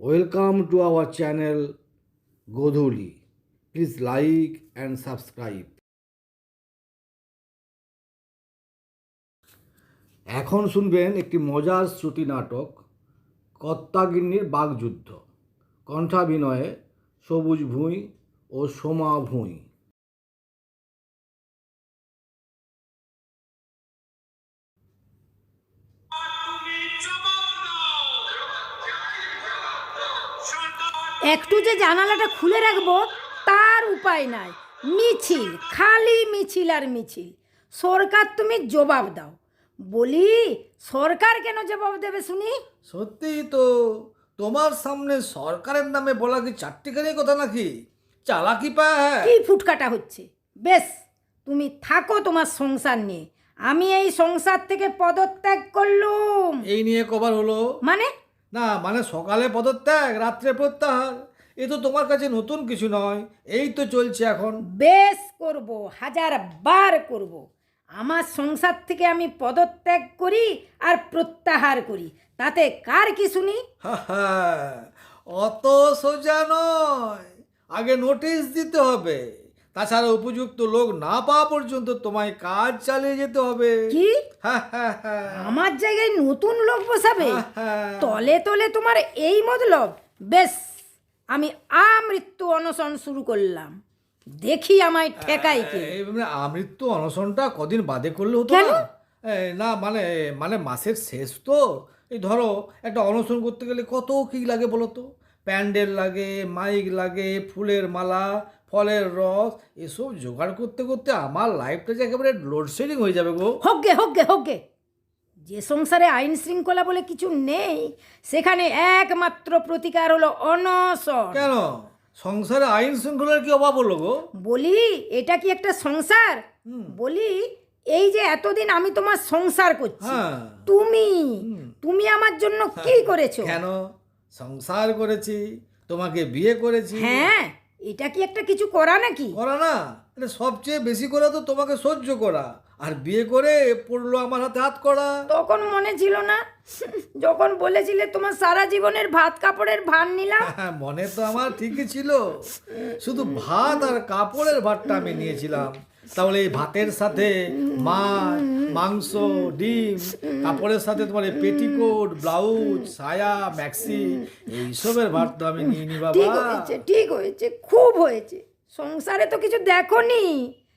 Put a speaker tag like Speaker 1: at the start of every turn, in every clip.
Speaker 1: Welcome to our channel Godhuli please like and subscribe এখন শুনবেন একটি মজার শ্রুতি নাটক, কত্তাগিন্নির বাগযুদ্ধ কণ্ঠাভিনয়ে সবুজ ভুঁই ও সোমা ভুঁই।
Speaker 2: একটু যে জানালাটা খুলে রাখব তার উপায় নাই। মিছিল খালি মিছিল আর মিছিল। সরকার তুমি জবাব দাও। বলি সরকার কেন জবাব দেবে শুনি?
Speaker 1: সত্যিই তো তোমার সামনে সরকারের নামে বলা কি চারটিখানি কথা নাকি? চালাকি পায়
Speaker 2: কি ফুটকাটা হচ্ছে? বেশ তুমি থাকো তোমার সংসার নিয়ে। আমি এই সংসার থেকে পদত্যাগ করলুম।
Speaker 1: এই নিয়ে কবার হলো?
Speaker 2: মানে?
Speaker 1: না মানে সকালে পদত্যাগ রাত্রে প্রত্যাহার এ তো তোমার কাছে নতুন কিছু নয় এই তো চলছে এখন।
Speaker 2: বেশ করব হাজার বার করব। আমার সংসার থেকে আমি পদত্যাগ করি আর প্রত্যাহার করি তাতে কার কি শুনি?
Speaker 1: হা হা, অত সোজা নয় আগে নোটিশ দিতে হবে। তাছাড়া উপযুক্ত লোক না পাওয়া পর্যন্ত তোমায় কাজ চালিয়ে যেতে হবে।
Speaker 2: কি। আমার জায়গায় নতুন লোক বসাবে। তলে তলে তোমার এই মতলব? বেশ আমি আমৃত্যু অনশন শুরু করলাম। দেখি আমায় ঠেকাই কে।
Speaker 1: মানে আমৃত্যু অনশনটা কদিন বাদে করলে হতো? না? না মানে মানে মাসের শেষ তো। এই ধরো একটা অনশন করতে গেলে কত কি লাগে বলো তো? প্যান্ডেল লাগে মাইক লাগে ফুলের মালা ফলের রস এসব জোগাড় করতে করতে আমার লাইফটা যে একেবারে লোডশেডিং হয়ে যাবে গো।
Speaker 2: হোকগে হোকগে হোকগে যে সংসারে আইন শৃঙ্খলা বলে কিছু নেই সেখানে একমাত্র প্রতিকার হলো অনশন।
Speaker 1: কেন? সংসারে আইন শৃঙ্খলার কি অভাব হলো গো?
Speaker 2: বলি এটা কি একটা সংসার? বলি এই যে এতদিন আমি তোমার সংসার করছি
Speaker 1: হ্যাঁ।
Speaker 2: তুমি তুমি আমার জন্য কি করেছ?
Speaker 1: কেন? সংসার করেছি তোমাকে বিয়ে করেছি।
Speaker 2: হ্যাঁ। এটা কি একটা কিছু করা নাকি?
Speaker 1: করা না। এটা সবচেয়ে বেশি করে তো তোমাকে সহ্য করা। আর বিয়ে করে পড়ল আমার হাতে হাত করা।
Speaker 2: তখন মনে ছিল না? যখন বলেছিলে তোমার সারা জীবনের ভাত কাপড়ের ভার নিলাম।
Speaker 1: হ্যাঁ, মনে তো আমার ঠিকই ছিল। শুধু ভাত আর কাপড়ের ভাতটা আমি নিয়েছিলাম। তাহলে এই ভাতের সাথে মাছ মাংস ডিম কাপড়ের সাথে তোমার এই পেটিকোট ব্লাউজ সায়া ম্যাক্সি এইসবের ভাত তো আমি নিয়ে নি
Speaker 2: ঠিক
Speaker 1: বাবা
Speaker 2: হয়েছে ঠিক হয়েছে খুব হয়েছে। সংসারে তো কিছু দেখনি।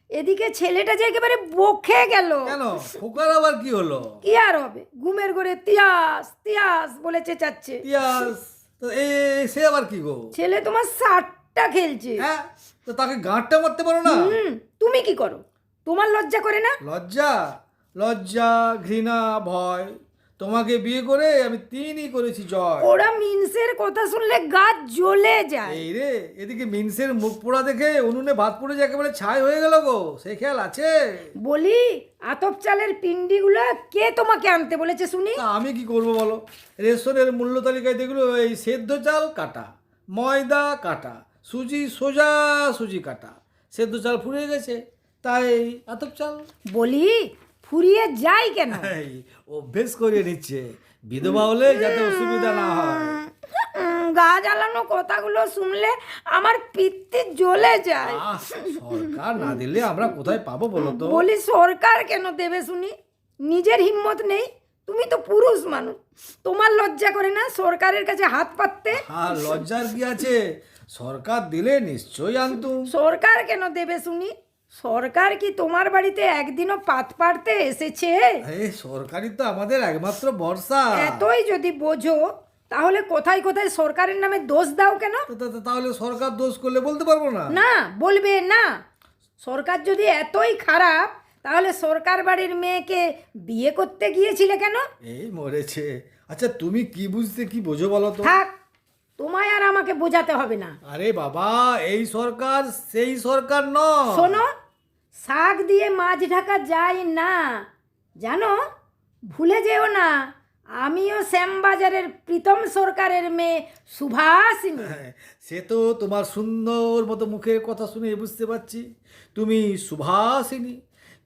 Speaker 2: এদিকে ছেলেটা যে একেবারে বকে গেল।
Speaker 1: কেন? খোকার আবার কি হলো?
Speaker 2: কি আর হবে? ঘুমের ঘরে তিয়াস তিয়াস বলে চেঁচাচ্ছে।
Speaker 1: পিয়াস তো এই সে আবার কি গো?
Speaker 2: ছেলে তোমার সাতটা খেলছে।
Speaker 1: হ্যাঁ তো তাকে গাঁটটা মারতে পারো না?
Speaker 2: হুম তুমি কি করো? তোমার লজ্জা করে না?
Speaker 1: লজ্জা? লজ্জা ঘৃণা ভয়। তোমাকে বিয়ে করে আমি তিনই করেছি জয়।
Speaker 2: ওরা মিনসের কথা শুনলে গা জ্বলে যায়।
Speaker 1: এই রে এদিকে মিনসের মুখ পোড়া দেখে উনুনে ভাত পড়ে যে একেবারে ছাই হয়ে গেল গো। সে খেয়াল আছে?
Speaker 2: বলি আতপ চালের পিন্ডিগুলো কে তোমাকে আনতে বলেছে শুনি?
Speaker 1: তা আমি কি করব বলো? রেশনের মূল্য তালিকায় দেখল এই সেদ্ধ চাল কাটা ময়দা কাটা। সুজি সোজা সুজি কাটা। সেদ্ধ চাল ফুরিয়ে গেছে। তাই আতপ চাল।
Speaker 2: বলি ফুরিয়ে যায় কেন?
Speaker 1: অভ্যেস করিয়ে নিচ্ছে। বিধবা হলে যাতে অসুবিধা না হয়।
Speaker 2: গা জ্বালানো কথাগুলো শুনলে আমার পিত্তি জ্বলে যায়।
Speaker 1: সরকার না দিলে আমরা কোথায় পাবো বলো তো?
Speaker 2: বলি সরকার কেন দেবে শুনি? নিজের হিম্মত নেই। তুমি তো পুরুষ মানুষ। তোমার লজ্জা করে না সরকারের কাছে হাত পাততে?
Speaker 1: আর লজ্জার কি আছে? সরকার দিলে নিশ্চয়ই আনতুম
Speaker 2: সরকার কেন দেবে শুনি? সরকার কি তোমার বাড়িতে একদিনও পাত পাড়তে এসেছে?
Speaker 1: সরকারি তো আমাদের একমাত্র ভরসা।
Speaker 2: এতই যদি বোঝো তাহলে কোথায় কোথায় সরকারের নামে দোষ দাও কেন?
Speaker 1: তাহলে সরকার দোষ করলে বলতে পারব না?
Speaker 2: না বলবে না। সরকার যদি এতই খারাপ তাহলে সরকার বাড়ির মেয়েকে বিয়ে করতে গিয়েছিলে কেন?
Speaker 1: এই মরেছে। আচ্ছা তুমি কি বুঝতে কি বোঝো বলো তো?
Speaker 2: থাক তোমায় আর আমাকে বোঝাতে হবে না।
Speaker 1: আরে বাবা এই সরকার সেই সরকার নয়।
Speaker 2: শোনো শাক দিয়ে মাছ ঢাকা যায় না। জানো ভুলে যেও না আমিও শ্যামবাজারের প্রীতম সরকারের মেয়ে সুভাষিনী।
Speaker 1: হ্যাঁ, সে তো তোমার সুন্দর মতো মুখের কথা শুনে বুঝতে পারছি। তুমি সুভাষিনী।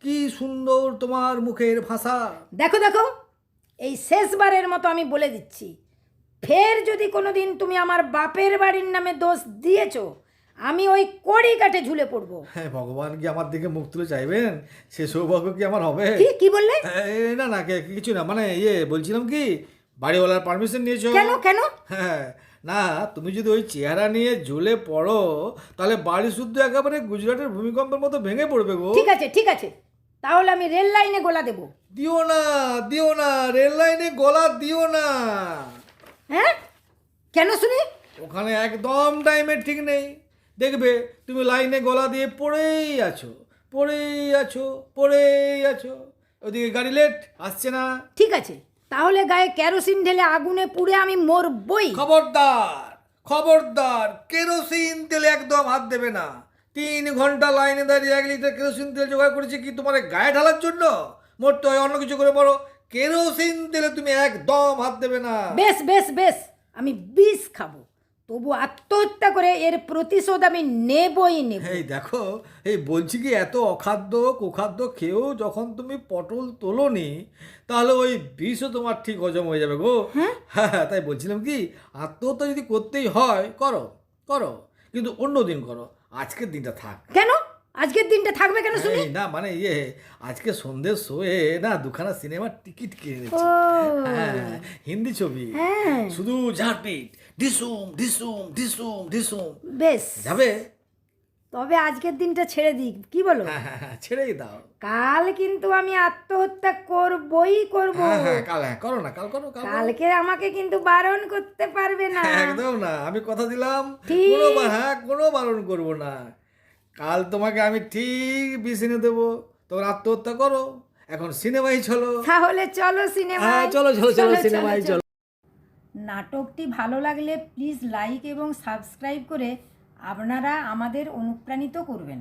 Speaker 1: কি সুন্দর তোমার মুখের ভাষা।
Speaker 2: দেখো দেখো এই শেষবারের মতো আমি বলে দিচ্ছি। ফের যদি কোনো দিন তুমি আমার বাপের বাড়ির নামে দোষ দিয়েছ আমি ওই কড়ি কাঠে ঝুলে পড়ব।
Speaker 1: হ্যাঁ ভগবান কি আমার দিকে মুখ তুলে চাইবেন? সে সৌভাগ্য কি আমার হবে?
Speaker 2: কি কি বললে?
Speaker 1: এ, না না কে- কিছু না মানে ইয়ে বলছিলাম কি বাড়িওয়ালার পারমিশন নিয়েছো?
Speaker 2: কেন কেন?
Speaker 1: হ্যাঁ না তুমি যদি ওই চেহারা নিয়ে ঝুলে পড়ো তাহলে বাড়ি শুদ্ধ একেবারে গুজরাটের ভূমিকম্পের মতো ভেঙে পড়বে গো।
Speaker 2: ঠিক আছে ঠিক আছে। তাহলে আমি রেল লাইনে গোলা দেবো।
Speaker 1: দিও না দিও না রেল লাইনে গলা দিও না।
Speaker 2: হ্যাঁ? কেন শুনি?
Speaker 1: ওখানে একদম টাইমের ঠিক নেই। দেখবে তুমি লাইনে গলা দিয়ে পড়েই আছো পড়েই আছো পড়েই আছো। ওদিকে গাড়ি লেট আসছে না।
Speaker 2: ঠিক আছে তাহলে গায়ে কেরোসিন ঢেলে আগুনে পুড়ে আমি মরবই।
Speaker 1: খবরদার খবরদার কেরোসিন তেলে একদম হাত দেবে না। তিন ঘণ্টা লাইনে দাঁড়িয়ে এক লিটার কেরোসিন তেল জোগাড় করেছে কি তোমার গায়ে ঢালার জন্য? মরতে হয় অন্য কিছু করে বলো কেরোসিন তেলে তুমি একদম হাত দেবে না।
Speaker 2: বেশ বেশ বেশ। আমি বিষ খাব। তবু আত্মহত্যা করে এর প্রতিশোধ আমি নেবই নেব।
Speaker 1: এই দেখো এই বলছি কি এত অখাদ্য কুখাদ্য খেয়েও যখন তুমি পটল তোলোনি তাহলে ওই বিষও তোমার ঠিক হজম হয়ে যাবে গো। হ্যাঁ? হ্যাঁ তাই বলছিলাম কি আত্মহত্যা যদি করতেই হয় করো করো। কিন্তু অন্য দিন করো। আজকের দিনটা থাক।
Speaker 2: কেন? আজকের দিনটা থাকবে কেন শুনি?
Speaker 1: না মানে ইয়ে আজকে সন্ধ্যের শোয়ে না দুখানা সিনেমার টিকিট কিনে নিচ্ছি। হ্যাঁ হিন্দি ছবি।
Speaker 2: হ্যাঁ।
Speaker 1: শুধু ঝাড়পিট। ডিসুম ডিসুম ডিসুম ডিসুম
Speaker 2: বেশ।
Speaker 1: যাবে?
Speaker 2: তবে আজকের দিনটা ছেড়ে দিই কি বলো?
Speaker 1: হ্যাঁ হ্যাঁ হ্যাঁ ছেড়েই দাও।
Speaker 2: কাল কিন্তু আমি আত্মহত্যা করবই করব।
Speaker 1: কাল হ্যাঁ করো না কাল করো
Speaker 2: কালকে আমাকে কিন্তু বারণ করতে পারবে না।
Speaker 1: একদম না আমি কথা দিলাম। কোনো হ্যাঁ কোনো বারণ করব না। কাল তোমাকে আমি ঠিক বিষ এনে দেবো তখন আত্মহত্যা করো এখন সিনেমাই চলো।
Speaker 2: তাহলে চলো সিনেমা
Speaker 1: চলো চলো চলো সিনেমাই চলো।
Speaker 2: নাটকটি ভালো লাগলে প্লিজ লাইক এবং সাবস্ক্রাইব করে আপনারা আমাদের অনুপ্রাণিত করবেন।